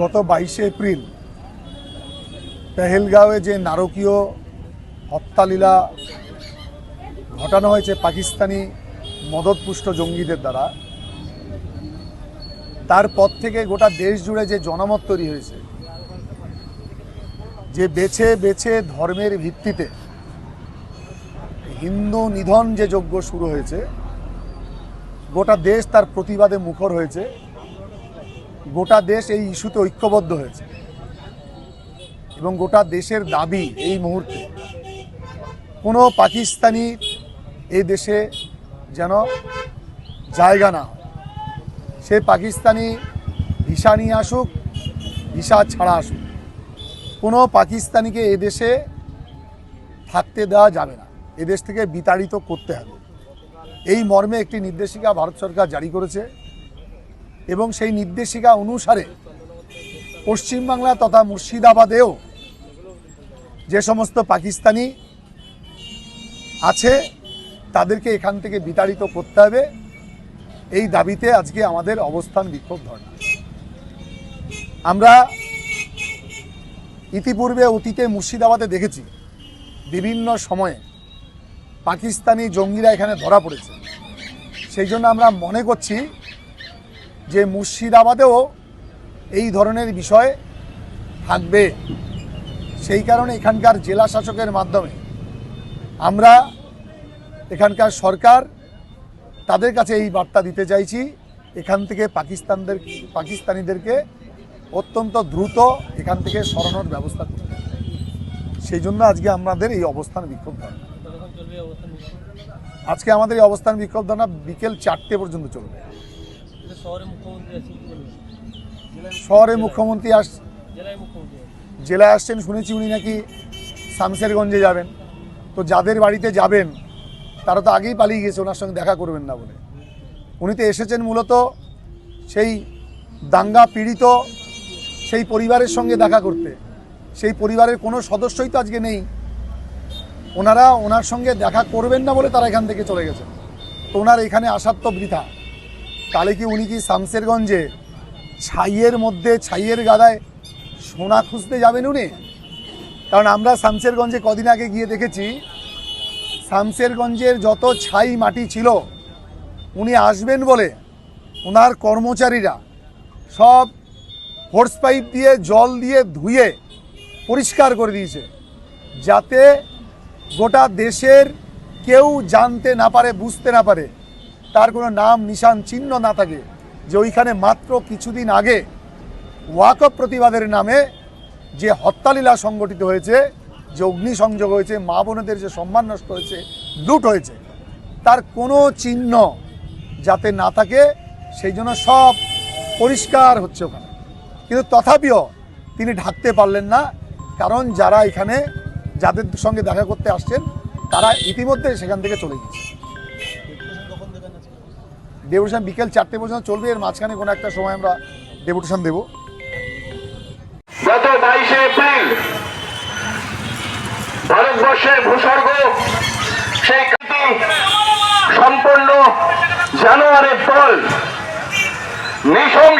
গত বাইশে এপ্রিল পেহেলগাঁওয়ে যে নারকীয় হত্যালীলা ঘটানো হয়েছে পাকিস্তানি মদতপুষ্ট জঙ্গিদের দ্বারা তারপর থেকে গোটা দেশ জুড়ে যে জনমত তৈরি হয়েছে, যে বেছে বেছে ধর্মের ভিত্তিতে হিন্দু নিধন যে যজ্ঞ শুরু হয়েছে, গোটা দেশ তার প্রতিবাদে মুখর হয়েছে। গোটা দেশ এই ইস্যুতে ঐক্যবদ্ধ হয়েছে। এবং গোটা দেশের দাবি এই মুহূর্তে, কোনো পাকিস্তানি এই দেশে যেন জায়গা না সে পাকিস্তানি ভিসা নিয়ে আসুক, ভিসা ছাড়া আসুক, কোনো পাকিস্তানিকে এদেশে থাকতে দেওয়া যাবে না। এদেশ থেকে বিতাড়িত করতে হবে। এই মর্মে একটি নির্দেশিকা ভারত সরকার জারি করেছে। এবং সেই নির্দেশিকা অনুসারে পশ্চিমবাংলা তথা মুর্শিদাবাদেও যে সমস্ত পাকিস্তানি আছে, তাদেরকে এখান থেকে বিতাড়িত করতে হবে। এই দাবিতে আজকে আমাদের অবস্থান বিক্ষোভ ধর্ণা। আমরা ইতিপূর্বে অতীতে মুর্শিদাবাদে দেখেছি, বিভিন্ন সময়ে পাকিস্তানি জঙ্গিরা এখানে ধরা পড়েছে। সেই জন্য আমরা মনে করছি যে মুর্শিদাবাদেও এই ধরনের বিষয় থাকবে, সেই কারণে এখানকার জেলা শাসকের মাধ্যমে আমরা এখানকার সরকার তাদের কাছে এই বার্তা দিতে চাইছি, এখান থেকে পাকিস্তানদের, পাকিস্তানিদেরকে অত্যন্ত দ্রুত এখান থেকে সরানোর ব্যবস্থা করতে। সেই জন্য আজকে আমাদের এই অবস্থান বিক্ষোভ ধর্ণা আজকে আমাদের এই অবস্থান বিক্ষোভ ধর্ণা বিকেল চারটে পর্যন্ত চলবে শহরে মুখ্যমন্ত্রী আস জেলায় আসছেন শুনেছি উনি নাকি শামশেরগঞ্জে যাবেন। তো যাদের বাড়িতে যাবেন তারা তো আগেই পালিয়ে গেছে ওনার সঙ্গে দেখা করবেন না বলে। উনি তো এসেছেন মূলত সেই দাঙ্গা পীড়িত সেই পরিবারের সঙ্গে দেখা করতে। সেই পরিবারের কোনো সদস্যই তো আজকে নেই। ওনারা ওনার সঙ্গে দেখা করবেন না বলে তারা এখান থেকে চলে গেছেন। তো ওনার এখানে আসার তো বৃথা। তাহলে কি উনি কি শামশেরগঞ্জে ছাইয়ের মধ্যে, ছাইয়ের গাদায় সোনা খুঁজতে যাবেন উনি? কারণ আমরা শামশেরগঞ্জে কদিন আগে গিয়ে দেখেছি, শামশেরগঞ্জের যত ছাই মাটি ছিল, উনি আসবেন বলে ওনার কর্মচারীরা সব হোর্স পাইপ দিয়ে, জল দিয়ে ধুয়ে পরিষ্কার করে দিয়েছে, যাতে গোটা দেশের কেউ জানতে না পারে, বুঝতে না পারে। তার কোনো নাম, নিশান, চিহ্ন না থাকে যে ওইখানে মাত্র কিছুদিন আগে ওয়াকফ প্রতিবাদের নামে যে হত্যালীলা সংগঠিত হয়েছে, যে অগ্নিসংযোগ হয়েছে, মা বোনেদের যে সম্মান নষ্ট হয়েছে, লুট হয়েছে, তার কোনো চিহ্ন যাতে না থাকে সেই জন্য সব পরিষ্কার হচ্ছে ওখানে। কিন্তু তথাপিও তিনি ঢাকতে পারলেন না, কারণ যারা এখানে যাদের সঙ্গে দেখা করতে আসছেন, তারা ইতিমধ্যে সেখান থেকে চলে গেছে ডেপুটেশন বিকেল চারটে পর্যন্ত চলবে। এর মাঝখানে কোনো একটা সময় আমরা ডেপুটেশন দেবো। গত বাইশে এপ্রিল ভারতবর্ষের ভূস্বর্গ সেই সম্পন্ন জানোয়ারের দল নৃশংস